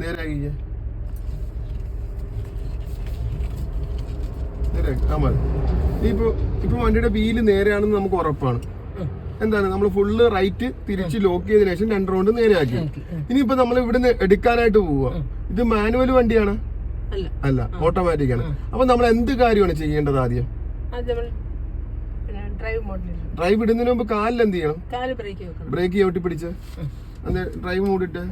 നേരെ ആക്കിക്കേ നേരെ ആക്ക്. ആ മതി. ഇപ്പൊ ഇപ്പൊ വണ്ടിയുടെ വീൽ നേരെയാണെന്ന് നമുക്ക് ഉറപ്പാണ്. എന്താണ്? നമ്മൾ ഫുള്ള് റൈറ്റ് തിരിച്ച് ലോക്ക് ചെയ്തതിനു ശേഷം രണ്ട് റൗണ്ട് നേരെയാക്കി ഇനിയിപ്പോ നമ്മൾ ഇവിടുന്ന് എടുക്കാനായിട്ട് പോവുക ഇത് മാനുവൽ വണ്ടിയാണ്? അല്ല. ഓട്ടോമാറ്റിക് ആണ്. അപ്പൊ നമ്മൾ എന്ത് കാര്യമാണ് ചെയ്യേണ്ടത് ആദ്യം? ഡ്രൈവ് ഇടുന്നതിന് മുമ്പ് കാലിൽ എന്ത് ചെയ്യണം? ബ്രേക്ക് ചവിട്ടി പിടിച്ച്. ഡ്രൈവ് മൂടിട്ട്.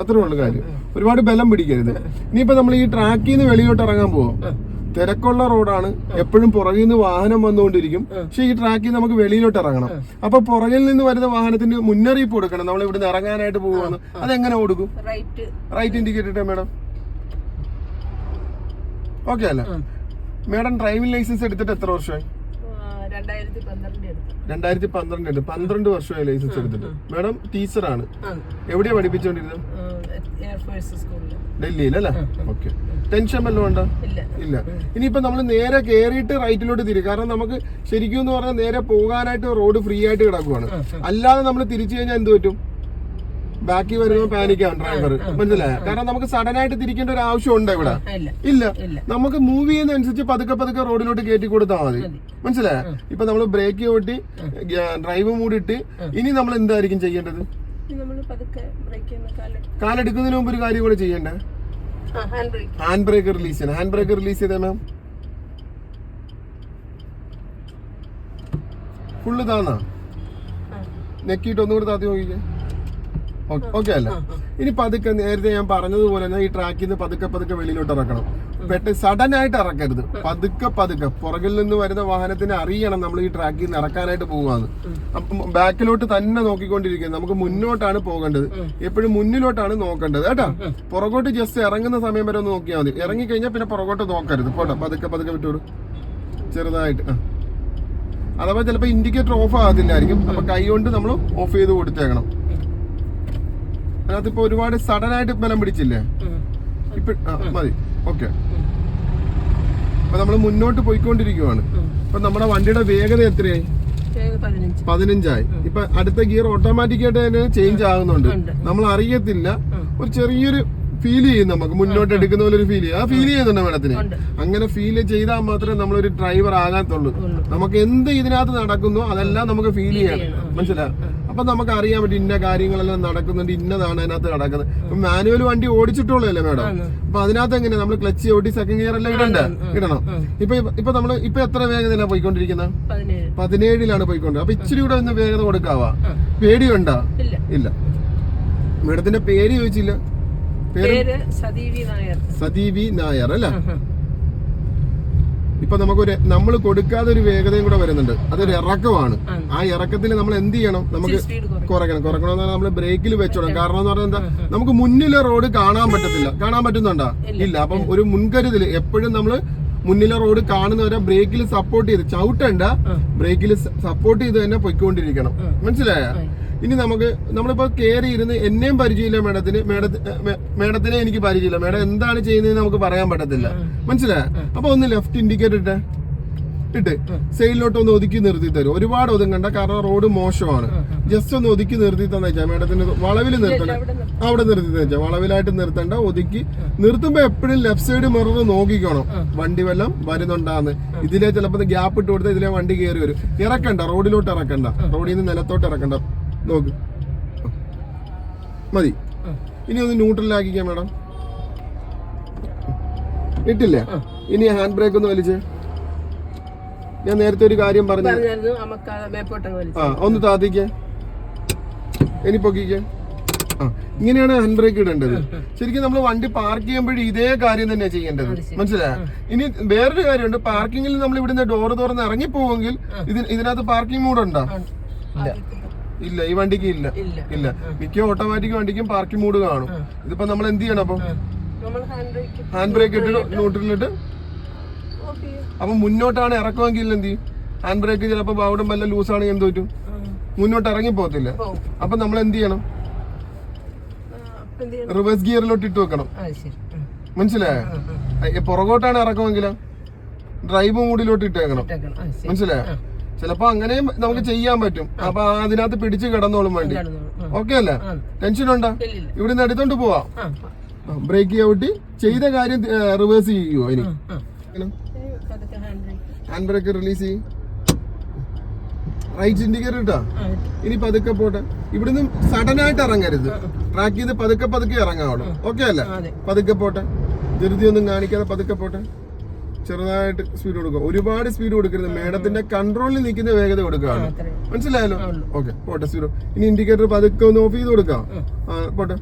അത്രേ ഉള്ളു കാര്യം. ഒരുപാട് ബലം പിടിക്കരുത്. ഇനിയിപ്പോ നമ്മൾ ഈ ട്രാക്കിൽ നിന്ന് വെളിയോട്ട് ഇറങ്ങാൻ പോവാം. തിരക്കുള്ള റോഡാണ്. എപ്പോഴും പുറകിൽ നിന്ന് വാഹനം വന്നുകൊണ്ടിരിക്കും. പക്ഷെ ഈ ട്രാക്കിൽ നമുക്ക് വെളിയിലോട്ട് ഇറങ്ങണം. അപ്പൊ പുറകിൽ നിന്ന് വരുന്ന വാഹനത്തിന് മുന്നറിയിപ്പ് കൊടുക്കണം. നമ്മൾ ഇവിടുന്ന് ഇറങ്ങാനായിട്ട് പോവാണ് അതെങ്ങനെ കൊടുക്കും? റൈറ്റ്. ഇൻഡിക്കേറ്റ് ഇട്ടേ മേഡം. ഓക്കെ അല്ല. മേഡം ഡ്രൈവിംഗ് ലൈസൻസ് എടുത്തിട്ട് എത്ര വർഷമായി? രണ്ടായിരത്തി പന്ത്രണ്ട് പന്ത്രണ്ട് വർഷമായി ലൈസൻസ് എടുത്തിട്ട്. മേഡം ടീച്ചറാണ്. എവിടെയാ പഠിപ്പിച്ചോണ്ടിരുന്നത്? എയർഫോഴ്സ് സ്കൂളിൽ ഡൽഹിയിലല്ലേ? ഓക്കെ ടെൻഷൻ വല്ലതും ഉണ്ടോ? ഇല്ല. ഇനിയിപ്പോ നമ്മൾ നേരെ കയറിയിട്ട് റൈറ്റിലോട്ട് തിരി കാരണം നമുക്ക് ശരിക്കും എന്ന് പറഞ്ഞാൽ നേരെ പോകാനായിട്ട് റോഡ് ഫ്രീ ആയിട്ട് കിടക്കുവാണ്. അല്ലാതെ നമ്മൾ തിരിച്ചു കഴിഞ്ഞാൽ എന്ത് പറ്റും? ബാക്കി വരുമ്പോൾ പാനിക്കാണ് ഡ്രൈവർ മനസ്സിലായ? കാരണം നമുക്ക് സഡൻ ആയിട്ട് തിരിക്കേണ്ട ഒരു ആവശ്യം ഉണ്ട് ഇവിടെ ഇല്ല. നമുക്ക് മൂവ് ചെയ്യുന്ന അനുസരിച്ച് പതുക്കെ പതുക്കെ റോഡിലോട്ട് കയറ്റി കൊടുത്താൽ മതി. മനസ്സിലായ? ഇപ്പൊ നമ്മൾ ബ്രേക്ക് ഓട്ടി ഡ്രൈവ് മൂടിയിട്ട് ഇനി നമ്മൾ എന്തായിരിക്കും ചെയ്യേണ്ടത്? നമ്മൾ പതുക്കെ ബ്രേക്ക് ചെയ്യുന്ന കാൽ കാലെടുക്കുന്നതിന് മുമ്പ് ഒരു കാര്യം കൂടെ ചെയ്യണ്ടേ? ആ hand brake hand brake release ചെയ്യണം. ഹാൻഡ് ബ്രേക്ക് റിലീസ് ചെയ്തേ മാം ഫുള്ള് താന്നാ? നെക്കിയിട്ട് ഒന്നും കൂടെ താത്തി നോക്കിക്കേ. ഓക്കെ അല്ല? ഇനി പതുക്കെ നേരത്തെ ഞാൻ പറഞ്ഞതുപോലെ തന്നെ ഈ ട്രാക്കിൽ നിന്ന് പതുക്കെ പതുക്കെ വെളിയിലോട്ട് ഇറക്കണം. പെട്ടെന്ന് സഡൻ ആയിട്ട് ഇറക്കരുത്. പതുക്കെ പതുക്കെ. പുറകിൽ നിന്ന് വരുന്ന വാഹനത്തിന് അറിയണം നമ്മൾ ഈ ട്രാക്കിൽ നിന്ന് ഇറക്കാനായിട്ട് പോകാന്ന് അപ്പം ബാക്കിലോട്ട് തന്നെ നോക്കിക്കൊണ്ടിരിക്കുന്നത് നമുക്ക് മുന്നോട്ടാണ് പോകേണ്ടത്. എപ്പോഴും മുന്നിലോട്ടാണ് നോക്കേണ്ടത്. കേട്ടോ? പുറകോട്ട് ജസ്റ്റ് ഇറങ്ങുന്ന സമയം വരെ ഒന്ന് നോക്കിയാൽ മതി. ഇറങ്ങിക്കഴിഞ്ഞാൽ പിന്നെ പുറകോട്ട് നോക്കരുത്. പോട്ടെ പതുക്കെ പതുക്കെ വിട്ടോളൂ ചെറുതായിട്ട്. ആ. അഥവാ ചിലപ്പോൾ ഇൻഡിക്കേറ്റർ ഓഫ് ആകത്തില്ലായിരിക്കും. അപ്പൊ കൈ കൊണ്ട് നമ്മൾ ഓഫ് ചെയ്ത് കൊടുത്തേക്കണം. അതിനകത്ത് ഇപ്പൊ ഒരുപാട് സഡൻ ആയിട്ട് ബലം പിടിച്ചില്ലേ. ഇപ്പൊ മതി. ഓക്കെ. അപ്പൊ നമ്മൾ മുന്നോട്ട് പോയിക്കൊണ്ടിരിക്കുവാണ്. അപ്പൊ നമ്മുടെ വണ്ടിയുടെ വേഗത എത്രയായി? പതിനഞ്ചായി. ഇപ്പൊ അടുത്ത ഗിയർ ഓട്ടോമാറ്റിക് ആയിട്ട് തന്നെ ചേഞ്ച് ആകുന്നുണ്ട് നമ്മൾ അറിയത്തില്ല ഒരു ചെറിയൊരു ഫീൽ ചെയ്യും നമുക്ക്. മുന്നോട്ട് എടുക്കുന്ന പോലെ ഒരു ഫീൽ ചെയ്യും. ആ ഫീൽ ചെയ്യുന്നുണ്ട് മാഡത്തിന്. അങ്ങനെ ഫീൽ ചെയ്താൽ മാത്രമേ നമ്മളൊരു ഡ്രൈവർ ആകാത്തുള്ളൂ. നമുക്ക് എന്ത് ഇതിനകത്ത് നടക്കുന്നു അതെല്ലാം നമുക്ക് ഫീൽ ചെയ്യണം. ചെയ്യണം. അപ്പൊ നമുക്ക് അറിയാൻ പറ്റും ഇന്ന കാര്യങ്ങളെല്ലാം നടക്കുന്നുണ്ട് ഇന്നതാണ് അതിനകത്ത് നടക്കുന്നത്. ഇപ്പൊ മാനുവൽ വണ്ടി ഓടിച്ചിട്ടുള്ളല്ലേ മാഡം. അപ്പൊ അതിനകത്ത് എങ്ങനെ നമ്മൾ ക്ലച്ച് ഓടി സെക്കൻഡ് ഗിയർ എല്ലാം ഇടണ്ട? ഇടണം? ഇപ്പൊ ഇപ്പൊ നമ്മൾ ഇപ്പൊ എത്ര വേഗതയിലാണ് പോയിക്കൊണ്ടിരിക്കുന്നത് പതിനേഴ്. പതിനേഴിലാണ് പോയിക്കൊണ്ട്. അപ്പൊ ഇച്ചിരി കൂടെ ഒന്ന് വേഗത കൊടുക്കാവാ? പേടിയുണ്ടോ? ഇല്ല. ഇല്ല. മേഡത്തിന്റെ പേര് ചോദിച്ചില്ല. പേര്? സതീവി നായർ. സതീവി നായർ അല്ല. ഇപ്പൊ നമുക്കൊരു നമ്മൾ കൊടുക്കാതെ ഒരു വേഗതയും കൂടെ വരുന്നുണ്ട്. അതൊരു ഇറക്കമാണ്. ആ. ഇറക്കത്തിൽ നമ്മൾ എന്ത് ചെയ്യണം? നമുക്ക് കുറയ്ക്കണം. കുറയും കുറയ്ക്കണം. പറഞ്ഞാൽ നമ്മൾ ബ്രേക്കിൽ വെച്ചോണം കാരണം എന്ന് പറഞ്ഞാൽ എന്താ? നമുക്ക് മുന്നിലെ റോഡ് കാണാൻ പറ്റത്തില്ല. കാണാൻ പറ്റുന്നുണ്ടോ? ഇല്ല. അപ്പം ഒരു മുൻകരുതൽ. എപ്പോഴും നമ്മൾ മുന്നിലെ റോഡ് കാണുന്നവരെ ബ്രേക്കിൽ സപ്പോർട്ട് ചെയ്ത് ചവിട്ടണ്ട. ബ്രേക്കിൽ സപ്പോർട്ട് ചെയ്ത് തന്നെ പൊയ്ക്കൊണ്ടിരിക്കണം. മനസ്സിലായ? ഇനി നമുക്ക് നമ്മളിപ്പോ കയറി ഇരുന്ന് എന്നെയും പരിചയമില്ല മേഡത്തിന് മേഡത്തിനെ എനിക്ക് പരിചയമില്ല. മേഡം എന്താണ് ചെയ്യുന്നത് നമുക്ക് പറയാൻ പറ്റത്തില്ല. മനസ്സിലായ? അപ്പൊ ഒന്ന് ലെഫ്റ്റ് ഇൻഡിക്കേറ്റർ ഇട്ടേ. ഇട്ട്. സൈഡിലോട്ട് ഒന്ന് ഒതുക്കി നിർത്തി തരും. ഒരുപാട് ഒതുങ്ങണ്ട കാരണം റോഡ് മോശമാണ്. ജസ്റ്റ് ഒന്ന് ഒതുക്കി നിർത്തി തന്നെ വെച്ചാൽ മേഡത്തിന് വളവിൽ നിർത്തണം അവിടെ നിർത്തി. വെച്ചാൽ വളവിലായിട്ട് നിർത്തണ്ട ഒതുക്കി. നിർത്തുമ്പോ എപ്പോഴും ലെഫ്റ്റ് സൈഡ് മിറർ നോക്കിക്കണം. വണ്ടി വല്ലം വരുന്നുണ്ടാന്ന്. ഇതിലെ ചിലപ്പോൾ ഗ്യാപ്പ് ഇട്ട് കൊടുത്താൽ ഇതിലെ വണ്ടി കയറി വരും. ഇറക്കണ്ട റോഡിലോട്ട് ഇറക്കണ്ട. റോഡിൽ നിന്ന് നിലത്തോട്ട് ഇറക്കണ്ട. നോക്ക്. മതി. ഇനി ഒന്ന് ന്യൂട്രലാക്കിക്കാം മാഡം ഇട്ടില്ലേ? ഇനി ഹാൻഡ് ബ്രേക്ക് ഒന്ന് വലിച്ച്. ഞാൻ നേരത്തെ ഒരു കാര്യം പറഞ്ഞു ആ ഒന്ന് താത്തിക്ക്. ഇനി പൊക്കിക്കേ. ഇങ്ങനെയാണ് ഹാൻഡ് ബ്രേക്ക് ഇടേണ്ടത്. ശരിക്കും നമ്മൾ വണ്ടി പാർക്ക് ചെയ്യുമ്പോഴും ഇതേ കാര്യം തന്നെ ചെയ്യേണ്ടത്. മനസ്സിലായ? ഇനി വേറൊരു കാര്യമുണ്ട്. പാർക്കിങ്ങിൽ നമ്മൾ ഇവിടുന്ന് ഡോറ് തുറന്ന് ഇറങ്ങി പോവെങ്കിൽ ഇതിന് ഇതിനകത്ത് പാർക്കിംഗ് മൂഡ് ഉണ്ടോ? ഇല്ല ഈ വണ്ടിക്ക് ഇല്ല. ഇല്ല. മിക്ക ഓട്ടോമാറ്റിക് വണ്ടിക്കും പാർക്കിംഗ് മൂഡ് കാണും. ഇതിപ്പോ നമ്മൾ എന്ത് ചെയ്യണം അപ്പൊ? നമ്മൾ ഹാൻഡ് ബ്രേക്ക് ഹാൻഡ് ബ്രേക്ക് ഇട്ട്? നോട്ടിലിട്ട് അപ്പൊ മുന്നോട്ടാണ് ഇറക്കുമെങ്കിൽ എന്ത് ചെയ്യും? ഹാൻഡ് ബ്രേക്ക് ചിലപ്പോൾ അവിടെ വല്ല ലൂസാണെങ്കിൽ എന്ത് പറ്റും? മുന്നോട്ട് ഇറങ്ങി പോകത്തില്ല. അപ്പൊ നമ്മൾ എന്ത് ചെയ്യണം? എന്ത് ചെയ്യണം? റിവേഴ്സ് ഗിയറിലോട്ട് ഇട്ട് വെക്കണം. മനസ്സിലായ. പുറകോട്ടാണ് ഇറക്കുമെങ്കിലോ ഡ്രൈവ് മൂഡിലോട്ട് ഇട്ടേക്കണം. മനസ്സിലായോ? ചിലപ്പോ അങ്ങനെയും നമുക്ക് ചെയ്യാൻ പറ്റും. അപ്പൊ അതിനകത്ത് പിടിച്ച് കിടന്നോളും വണ്ടി. ഓക്കെ അല്ലേ. ടെൻഷൻ ഉണ്ടോ. ഇവിടുന്ന് എടുത്തോണ്ട് പോവാ. ബ്രേക്ക് ചവിട്ടി ചെയ്ത കാര്യം റിവേഴ്സ് ചെയ്യുമോ ഇനി? Hand brake. റിലീസ് ചെയ്യും. റൈറ്റ് ഇൻഡിക്കേറ്റർ ഇട്ടാ. ഇനി പതുക്കെ പോട്ടെ. ഇവിടുന്ന് സഡൻ ആയിട്ട് ഇറങ്ങരുത്. ട്രാക്ക് ചെയ്ത് പതുക്കെ പതുക്കെ ഇറങ്ങാവുള്ളൂ. ഓക്കെ അല്ലേ? പതുക്കെ പോട്ടെ. ധൃതി ഒന്നും കാണിക്കാതെ പതുക്കെ പോട്ടെ. ചെറുതായിട്ട് സ്പീഡ് കൊടുക്കുക. ഒരുപാട് സ്പീഡ് കൊടുക്കരുത്. മേഡത്തിന്റെ കൺട്രോളിൽ നിൽക്കുന്ന വേഗത കൊടുക്കുകയാണ്. മനസ്സിലായല്ലോ? ഓക്കെ പോട്ടെ സ്പീഡ് ഇനി ഇൻഡിക്കേറ്റർ പതുക്കെ ഒന്ന് ഓഫ് ചെയ്ത് കൊടുക്കാം. പോട്ടെ.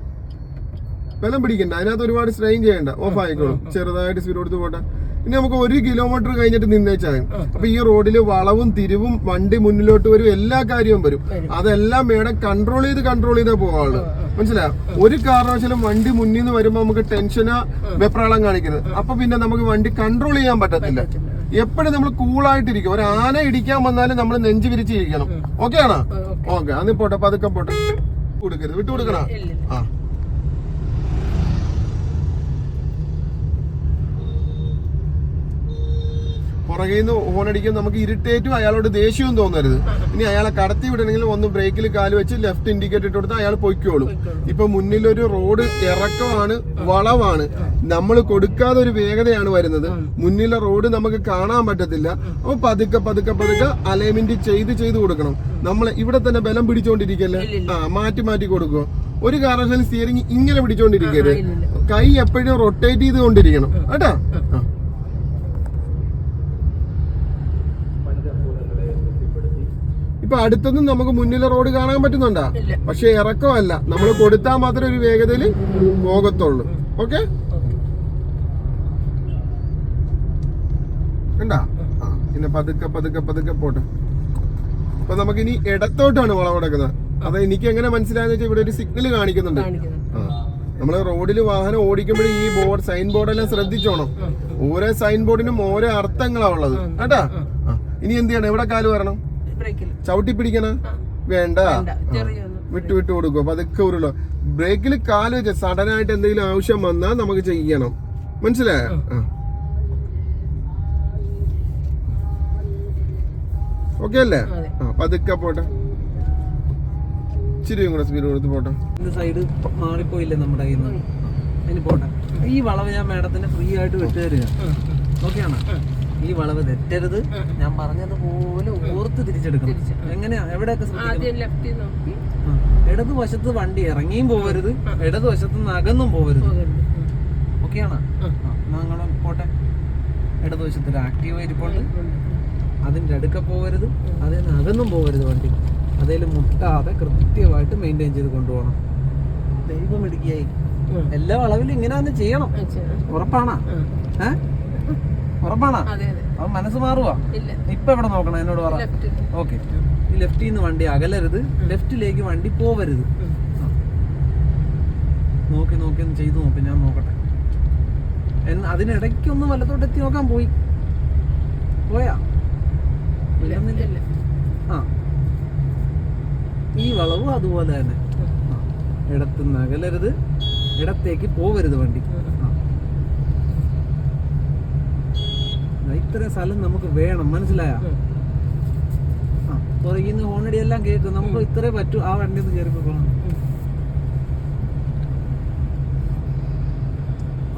ബലം പിടിക്കണ്ട. അതിനകത്ത് ഒരുപാട് സ്ട്രെയിൻ ചെയ്യണ്ട. ഓഫ് ആയിക്കോളും. ചെറുതായിട്ട് സ്പീഡ് കൊടുത്ത് പോട്ടെ. ഇനി നമുക്ക് ഒരു കിലോമീറ്റർ കഴിഞ്ഞിട്ട് നിന്നേച്ചാൽ അപ്പൊ ഈ റോഡിൽ വളവും തിരിവും വണ്ടി മുന്നിലോട്ട് വരും എല്ലാ കാര്യവും വരും. അതെല്ലാം മേഡം കൺട്രോൾ ചെയ്ത് കൺട്രോൾ ചെയ്തേ പോവാൾ മനസ്സിലായോ? ഒരു കാരണവശാലും വണ്ടി മുന്നിൽ നിന്ന് വരുമ്പോ നമുക്ക് ടെൻഷനോ വെപ്രാളം കാണിക്കരുത്. അപ്പൊ പിന്നെ നമുക്ക് വണ്ടി കൺട്രോൾ ചെയ്യാൻ പറ്റത്തില്ല. എപ്പോഴും നമ്മൾ കൂളായിട്ടിരിക്കും ഒരു ആന ഇടിക്കാൻ വന്നാലും നമ്മൾ നെഞ്ചു വിരിച്ചിരിക്കണം ഓക്കെ ആണോ? ഓക്കെ. അന്ന് പോട്ടെ പതുക്കെ പോട്ടെ. കൊടുക്കരുത് വിട്ടു കൊടുക്കണ. ആ. പുറകിൽ നിന്ന് ഹോണടിക്കും നമുക്ക് ഇറിറ്റേറ്റും അയാളോട് ദേഷ്യവും തോന്നരുത്. ഇനി അയാളെ കടത്തി വിടണമെങ്കിൽ ഒന്ന് ബ്രേക്കിൽ കാൽ വെച്ച് ലെഫ്റ്റ് ഇൻഡിക്കേറ്റർ ഇട്ട് കൊടുത്താൽ അയാൾ പൊയ്ക്കോളും. ഇപ്പൊ മുന്നിലൊരു റോഡ് ഇറക്കമാണ് വളവാണ്. നമ്മൾ കൊടുക്കാതെ ഒരു വേഗതയാണ് വരുന്നത്. മുന്നിലെ റോഡ് നമുക്ക് കാണാൻ പറ്റത്തില്ല. അപ്പൊ പതുക്കെ പതുക്കെ പതുക്കെ അലൈൻമെന്റ് ചെയ്ത് ചെയ്ത് കൊടുക്കണം. നമ്മൾ ഇവിടെ തന്നെ ബലം പിടിച്ചോണ്ടിരിക്കല്ലേ? ആ മാറ്റി മാറ്റി കൊടുക്കുക. ഒരു കാരണവശാലും സ്റ്റിയറിംഗ് ഇങ്ങനെ പിടിച്ചോണ്ടിരിക്കരുത്. കൈ എപ്പോഴും റൊട്ടേറ്റ് ചെയ്തുകൊണ്ടിരിക്കണം കേട്ടാ ആ. ഇപ്പൊ അടുത്തൊന്നും നമുക്ക് മുന്നിലെ റോഡ് കാണാൻ പറ്റുന്നുണ്ടാ. പക്ഷെ ഇറക്കമല്ല. നമ്മൾ കൊടുത്താൽ മാത്രമേ ഒരു വേഗതയിൽ പോകത്തുള്ളൂ. ഓക്കെ? കണ്ടാ? പിന്നെ പതുക്കെ പതുക്കെ പതുക്കെ പോട്ടെ. അപ്പൊ നമുക്ക് ഇനി ഇടത്തോട്ടാണ് വളവെടുക്കുന്നത് അത് എനിക്ക് എങ്ങനെ മനസ്സിലായെന്ന് വെച്ചാൽ ഇവിടെ ഒരു സിഗ്നൽ കാണിക്കുന്നുണ്ട്. നമ്മൾ റോഡിൽ വാഹനം ഓടിക്കുമ്പോഴും ഈ ബോർഡ് സൈൻ ബോർഡെല്ലാം ശ്രദ്ധിച്ചോണം. ഓരോ സൈൻ ബോർഡിനും ഓരോ അർത്ഥങ്ങളാ ഉള്ളത്. കേട്ടാ ഇനി എന്ത് ചെയ്യണം? എവിടെ കാൽ വരണം? ചവിട്ടി പിടിക്കണ? വേണ്ട. വിട്ടു വിട്ടു കൊടുക്കും. അപ്പൊ അതൊക്കെ ഉരുളോ. ബ്രേക്കിൽ കാൽ വെച്ച സഡൻ ആയിട്ട് എന്തെങ്കിലും ആവശ്യം വന്നാൽ നമുക്ക് ചെയ്യണം. മനസ്സിലായോ? ഓക്കെ അല്ലേ. ആ പതുക്കെ പോട്ടെ. ഇച്ചിരി കൂടെ സ്പീഡ് കൊടുത്ത് പോട്ടെ. സൈഡ് മാറിപ്പോയില്ലേ നമ്മുടെ കയ്യിൽ നിന്ന് ഇനി പോട്ടെ. ഈ വളവ് ഞാൻ മാഡത്തിന് ഫ്രീ ആയിട്ട് വിട്ടു തരിക. ഓക്കെയാണ് ഈ വളവ് തെറ്റരുത്. ഞാൻ പറഞ്ഞതുപോലെ ഓർത്ത് തിരിച്ചെടുക്കണം. എങ്ങനെയാ? എവിടെയൊക്കെ ആ. ഇടതുവശത്ത് വണ്ടി ഇറങ്ങിയും പോവരുത്. ഇടതുവശത്ത് നിന്ന് അകന്നും പോവരുത്. ഓക്കെ ഓക്കെയാണ് ഞങ്ങളും പോട്ടെ. ഇടതുവശത്ത് ഒരു ആക്റ്റീവ് ഇരിപ്പുണ്ട് അതിന്റെ അടുക്ക പോവരുത്. അതിൽ നിന്ന് അകന്നും പോവരുത് വണ്ടി. അതിൽ മുട്ടാതെ കൃത്യമായിട്ട് മെയിന്റെയിൻ ചെയ്ത് കൊണ്ടുപോകണം. ദൈവം ഇടുക്കിയായി. എല്ലാ അളവിലും ഇങ്ങനെ ചെയ്യണം. ഉറപ്പാണോ? ഏഹ്. ഉറപ്പാണാ. അവൻ മനസ്സ് മാറുവാ. ഇപ്പൊ എവിടെ നോക്കണം എന്നോട് പറ. ഓക്കെ. ലെഫ്റ്റിൽ നിന്ന് വണ്ടി അകലരുത് ലെഫ്റ്റിലേക്ക് വണ്ടി പോവരുത്. നോക്കി നോക്കി ഒന്ന് ചെയ്തു നോക്കി ഞാൻ നോക്കട്ടെ. എന്ന് അതിനിടയ്ക്ക് ഒന്ന് വലത്തോട്ട് എത്തി നോക്കാൻ പോയി. പോയാ. ആ. ഈ വളവും അതുപോലെ തന്നെ. ഇടത്തുനിന്ന് അകലരുത് ഇടത്തേക്ക് പോവരുത് വണ്ടി ആ. ആ, ഇത്രയും സ്ഥലം നമുക്ക് വേണം. മനസ്സിലായ? ആ പുറകിൽ നിന്ന് ഹോണടി എല്ലാം കേൾക്കും നമുക്ക് ഇത്രേ പറ്റൂ. ആ വണ്ടി ഒന്ന് കയറി പോകണം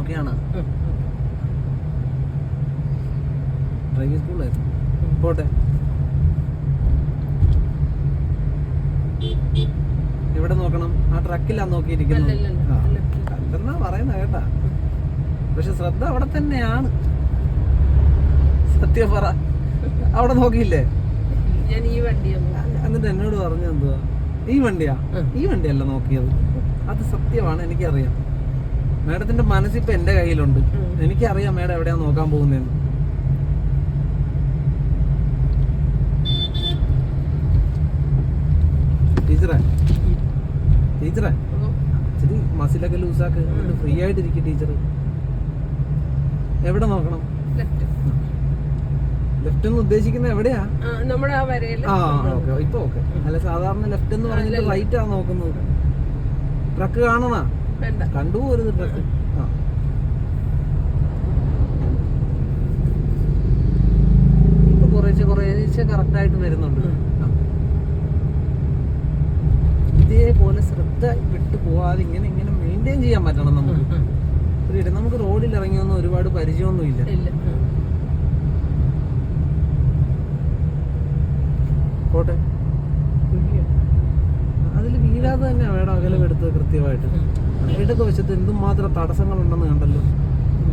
ഓക്കെയാണ് ഡ്രൈവിംഗ് സ്കൂളായിരുന്നു പോട്ടെ. എവിടെ നോക്കണം? ആ ട്രക്കിലാ നോക്കിയിരിക്കുന്നത്. അല്ലെന്നാ പറയുന്ന കേട്ടാ. പക്ഷെ ശ്രദ്ധ അവിടെ തന്നെയാണ്. സത്യം പറ. അവിടെ നോക്കിയില്ലേ? ഞാൻ ഈ വണ്ടിയൊന്നും എന്നിട്ട് എന്നോട് പറഞ്ഞു എന്തുവാ? ഈ വണ്ടിയാ? ഈ വണ്ടിയല്ല നോക്കിയത്. അത് സത്യമാണ് എനിക്കറിയാം. മാഡത്തിന്റെ മനസ്സിപ്പോ എന്റെ കയ്യിലുണ്ട്. എനിക്കറിയാം മാഡം എവിടെയാ നോക്കാൻ പോകുന്നതെന്ന്. ടീച്ചറെ. ടീച്ചറെ ഇച്ചിരി മസിലൊക്കെ ലൂസാക്ക് ഫ്രീ ആയിട്ടിരിക്കും ടീച്ചർ എവിടെ നോക്കണം? ലെഫ്റ്റ് എന്ന് ഉദ്ദേശിക്കുന്നത് എവിടെയാ? നമ്മുടെ ആ വരയിൽ ആ ഓക്കെ. ഇപ്പൊ ഓക്കെ. അല്ല സാധാരണ ലെഫ്റ്റ് എന്ന് പറഞ്ഞാൽ റൈറ്റ് ആ നോക്കുന്നത്. ട്രക്ക് കാണണ കണ്ടു കണ്ടുപോരുത് ട്രക്ക് ആ. ഇപ്പൊ കുറേശ്ശെ കുറേശ്ശെ കറക്റ്റ് ആയിട്ട് വരുന്നുണ്ട്. ഇതേപോലെ ശ്രദ്ധ വിട്ടു പോവാതെ ഇങ്ങനെ ഇങ്ങനെ മെയിന്റെയിൻ ചെയ്യാൻ പറ്റണം നമുക്ക്. നമുക്ക് റോഡിൽ ഇറങ്ങിയൊന്നും ഒരുപാട് പരിചയമൊന്നും ഇല്ല ഇല്ല പോട്ടെ. അതിൽ വീഴാതെ തന്നെ വേണം അകലമെടുത്ത് കൃത്യമായിട്ട്. ഇടത് വശത്ത് എന്തുമാത്രം തടസ്സങ്ങളുണ്ടെന്ന് കണ്ടല്ലോ.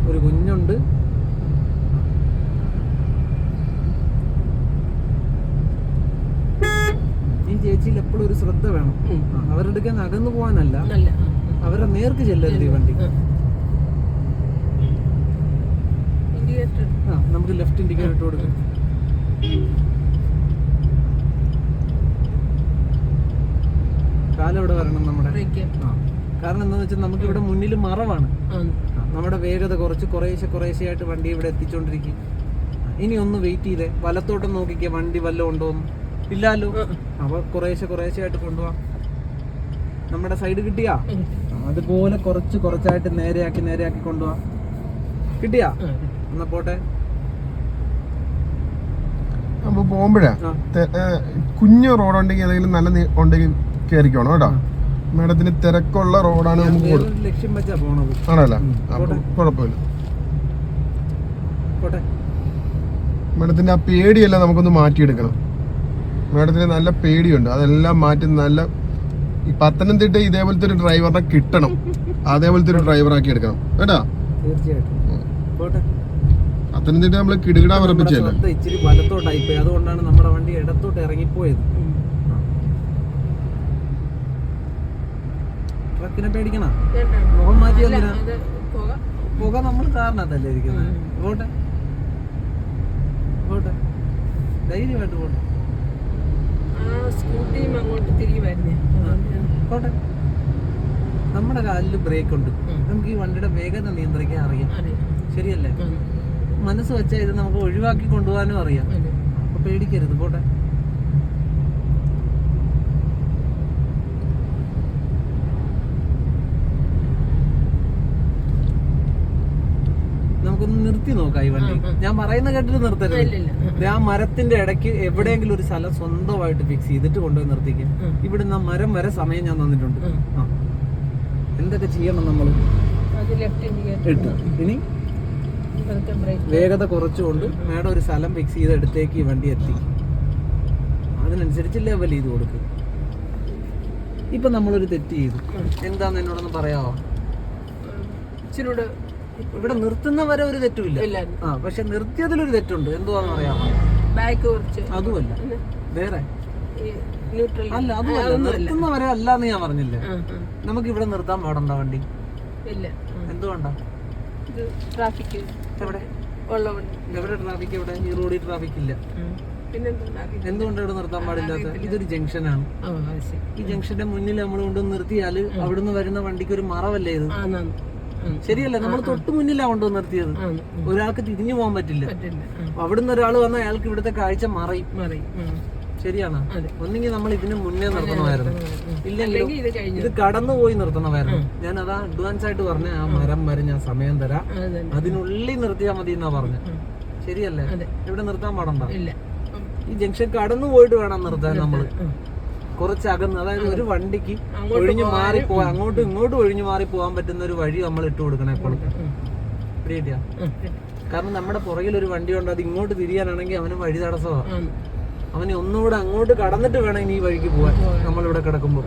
ഒരു കുഞ്ഞുണ്ട്. ഈ ചേച്ചിയിൽ എപ്പോഴും ഒരു ശ്രദ്ധ വേണം. അവരുടെ അകന്നു പോകാനല്ല. നല്ല അവരെ നേർക്ക് ചെല്ലരുത് ഈ വണ്ടി. നമുക്ക് ലെഫ്റ്റ് ഇൻഡിക്കേറ്റർ ഇട്ട് കൊടുക്കാം. കാലെവിടെ വരണം നമ്മുടെ. കാരണം എന്താണെന്ന് വെച്ചാൽ നമുക്ക് ഇവിടെ മുന്നിൽ മറവാണ്. നമ്മുടെ വേഗത കുറച്ച് കുറേശ്ശെ കുറേശ്ശെ ആയിട്ട് വണ്ടി ഇവിടെ എത്തിച്ചോണ്ടിരിക്കും. ഇനി ഒന്ന് വെയിറ്റ് ചെയ്തേ. വലത്തോട്ട് നോക്കിക്കേ വണ്ടി വല്ലതും ഉണ്ടോന്ന് ഇല്ലാലോ? അപ്പൊ കുറേശ്ശെ കുറേശ്ശെ ആയിട്ട് കൊണ്ടുപോവാം നമ്മുടെ സൈഡ് കിട്ടിയാ? അതുപോലെ കുറച്ച് കുറച്ചായിട്ട് നേരെയാക്കി നേരെയാക്കി കൊണ്ടുപോവാം കിട്ടിയാ? എന്നാ പോട്ടെ. അപ്പൊ പോകുമ്പോഴേ കുഞ്ഞു റോഡ് ഉണ്ടെങ്കിൽ ഏതെങ്കിലും നല്ല ഉണ്ടെങ്കിൽ കയറിക്കോണം കേട്ടോ. മാഡത്തിന് തിരക്കുള്ള റോഡാണ് നമുക്ക് ആണല്ലോ. കുഴപ്പമില്ല. മാഡത്തിന്റെ ആ പേടിയല്ല നമുക്കൊന്ന് മാറ്റിയെടുക്കണം. മാഡത്തിന് നല്ല പേടിയുണ്ട്. അതെല്ലാം മാറ്റി നല്ല ഈ പത്തനംതിട്ട ഇതേപോലത്തെ ഒരു ഡ്രൈവറിനെ കിട്ടണം. അതേപോലത്തെ ഒരു ഡ്രൈവറാക്കി എടുക്കണം. കേട്ടാ? തീർച്ചയായിട്ടും. പോട്ടെ. പത്തനംതിട്ട നമ്മൾ കിടുകിടാ വിറപ്പിച്ചല്ലേ ഇച്ചിരി വലത്തോട്ടായി അതുകൊണ്ടാണ് നമ്മുടെ വണ്ടി ഇടത്തോട്ട് ഇറങ്ങിപ്പോയത്. ട്രക്കിനെ പേടിക്കണം? മുഖം മാറ്റി അത് പുക. നമ്മൾ കാറിനകത്തല്ലേ ഇരിക്കുന്നത്. പോട്ടെ. പോട്ടെ. ധൈര്യമായിട്ട് പോട്ടെ. സ്കൂട്ടിയും അങ്ങോട്ട് തിരികെ വരുന്നേ. പോട്ടെ. നമ്മുടെ കാലിൽ ബ്രേക്ക് ഉണ്ട്. നമുക്ക് ഈ വണ്ടിയുടെ വേഗത നിയന്ത്രിക്കാൻ അറിയാം. അറിയാം ശരിയല്ലേ? മനസ്സ് വെച്ചാൽ ഇത് നമുക്ക് ഒഴിവാക്കി കൊണ്ടുപോകാനും അറിയാം. അപ്പൊ പേടിക്കരുത്. പോട്ടെ. നമുക്കൊന്ന് നിർത്തി നോക്കാം ഈ വണ്ടി. ഞാൻ പറയുന്ന കേട്ടിട്ട് നിർത്തരുത്. ആ മരത്തിന്റെ ഇടയ്ക്ക് എവിടെയെങ്കിലും ഒരു സ്ഥലം സ്വന്തമായിട്ട് ഫിക്സ് ചെയ്തിട്ട് കൊണ്ടുപോയി നിർത്തിക്കും. ഇവിടെ ഇവിടുന്ന് ആ മരം വരെ സമയം ഞാൻ തന്നിട്ടുണ്ട്. ആ. എന്തൊക്കെ ചെയ്യണം നമ്മൾ ഇട്ടു. ഇനി? വേഗത കുറച്ചുകൊണ്ട് മേഡം ഒരു സ്ഥലം ഫിക്സ് ചെയ്ത് എടുത്തേക്ക് ഈ വണ്ടി എത്തി. അതിനനുസരിച്ച് ലെവൽ ചെയ്ത് കൊടുക്കുക ഇപ്പൊ നമ്മളൊരു തെറ്റ് ചെയ്തു. എന്താന്ന് എന്നോടൊന്ന് പറയാവോ? ഇച്ചിരി കൂടെ നിർത്തുന്ന വരെ ഒരു തെറ്റുമില്ല. ആ പക്ഷെ നിർത്തിയതിലൊരു തെറ്റുണ്ട്. എന്തുവാന്ന് അറിയാമോ? ബാക്ക് കുറച്ച്. അതുമല്ല. വേറെ. അല്ല അതുമല്ല. നിർത്തുന്നവരെ അല്ല എന്ന് ഞാൻ പറഞ്ഞില്ലേ? നമുക്ക് ഇവിടെ നിർത്താൻ പാടണ്ട വണ്ടി. എന്തുകൊണ്ടാ? ട്രാഫിക് എവിടെ? എവിടെ ട്രാഫിക് ഇവിടെ ഈ റോഡിൽ ട്രാഫിക് ഇല്ല. എന്തുകൊണ്ട് ഇവിടെ നിർത്താൻ പാടില്ലാത്ത? ഇതൊരു ജംഗ്ഷനാണ് ഈ ജംഗ്ഷന്റെ മുന്നിൽ നമ്മൾ കൊണ്ടുവന്ന് നിർത്തിയാൽ അവിടുന്ന് വരുന്ന വണ്ടിക്ക് ഒരു മറവല്ലേ ഇത്. ശരിയല്ല? നമ്മൾ തൊട്ട് മുന്നിലാണ് കൊണ്ടുവന്ന് നിർത്തിയത്. ഒരാൾക്ക് തിരിഞ്ഞു പോകാൻ പറ്റില്ല. അവിടുന്ന് ഒരാൾ വന്നാൽ അയാൾക്ക് ഇവിടുത്തെ കാഴ്ച മറയും. ശരിയാണ്. ഒന്നെങ്കിൽ നമ്മൾ ഇതിന് മുന്നേ നിർത്തണമായിരുന്നു. ഇല്ലെങ്കിൽ ഇത് കടന്നു പോയി നിർത്തണമായിരുന്നു. ഞാൻ അതാ അഡ്വാൻസ് ആയിട്ട് പറഞ്ഞ ആ മരം വരെ ഞാൻ സമയം തരാം. അതിനുള്ളിൽ നിർത്തിയാൽ മതി എന്നാ പറഞ്ഞ. ശരിയല്ലേ? ഇവിടെ നിർത്താൻ പാടണ്ട? ഈ ജംഗ്ഷൻ കടന്നു പോയിട്ട് വേണം നിർത്താൻ നമ്മൾ. കുറച്ച് അകന്ന് അതായത് ഒരു വണ്ടിക്ക് ഒഴിഞ്ഞു മാറി പോവാൻ അങ്ങോട്ടും ഇങ്ങോട്ടും ഒഴിഞ്ഞു മാറി പോകാൻ പറ്റുന്ന ഒരു വഴി നമ്മൾ ഇട്ട് കൊടുക്കണം എപ്പോഴും. കാരണം നമ്മുടെ പുറകിൽ ഒരു വണ്ടി ഉണ്ട് അത് ഇങ്ങോട്ട് തിരിയാനാണെങ്കിൽ അവന് വഴി തടസ്സമാണ്. അവന് ഒന്നുകൂടെ അങ്ങോട്ട് കടന്നിട്ട് വേണം ഈ വഴിക്ക് പോവാൻ നമ്മളിവിടെ കിടക്കുമ്പോൾ.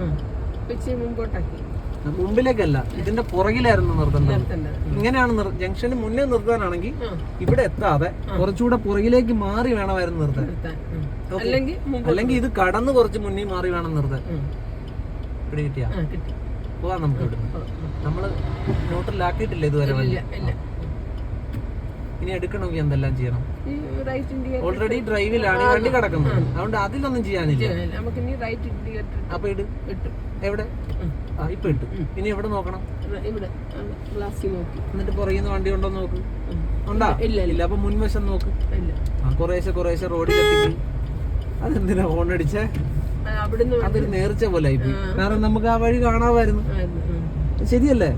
മുമ്പിലേക്കല്ല ഇതിന്റെ പുറകിലായിരുന്നു നിർത്തേണ്ടത്. നിർത്തണ്ട ഇങ്ങനെയാണ് ജംഗ്ഷന് മുന്നേ നിർത്താനാണെങ്കിൽ ഇവിടെ എത്താതെ കുറച്ചുകൂടെ പുറകിലേക്ക് മാറി വേണമായിരുന്നു നിർത്താൻ. അല്ലെങ്കിൽ അല്ലെങ്കിൽ ഇത് കടന്ന് കുറച്ച് മുന്നിൽ മാറി വേണം നിർത്താൻ. ഇവിടെ കിട്ടിയാ? പോവാം നമുക്ക് ഇവിടെ. നമ്മൾ ന്യൂട്രലാക്കിയിട്ടില്ല ഇതുവരെ ഇനി എടുക്കണമെങ്കിൽ എന്തെല്ലാം ചെയ്യണം? ഓൾറെഡി ഡ്രൈവിലാണ് വണ്ടി കിടക്കുന്നത്. അതുകൊണ്ട് അതിലൊന്നും ചെയ്യാനില്ല. അപ്പൊ ഇട്. ഇട്ടു. എവിടെ? ആ ഇപ്പൊ ഇട്ടു. ഇനി എവിടെ നോക്കണം? എന്നിട്ട് പുറയുന്ന വണ്ടി ഉണ്ടോ നോക്ക്. ഉണ്ടാ? ഇല്ല ഇല്ല. അപ്പൊ മുൻവശം നോക്ക്. കുറേശ്ശെ കുറേശ്ശെ റോഡിൽ എത്തിക്കും അതെന്തിനാ ഫോൺ അടിച്ചേ? അതൊരു നേർച്ച പോലെ ആയിപ്പോയി കാരണം നമുക്ക് ആ വഴി കാണാമായിരുന്നു. ശരിയല്ലേ?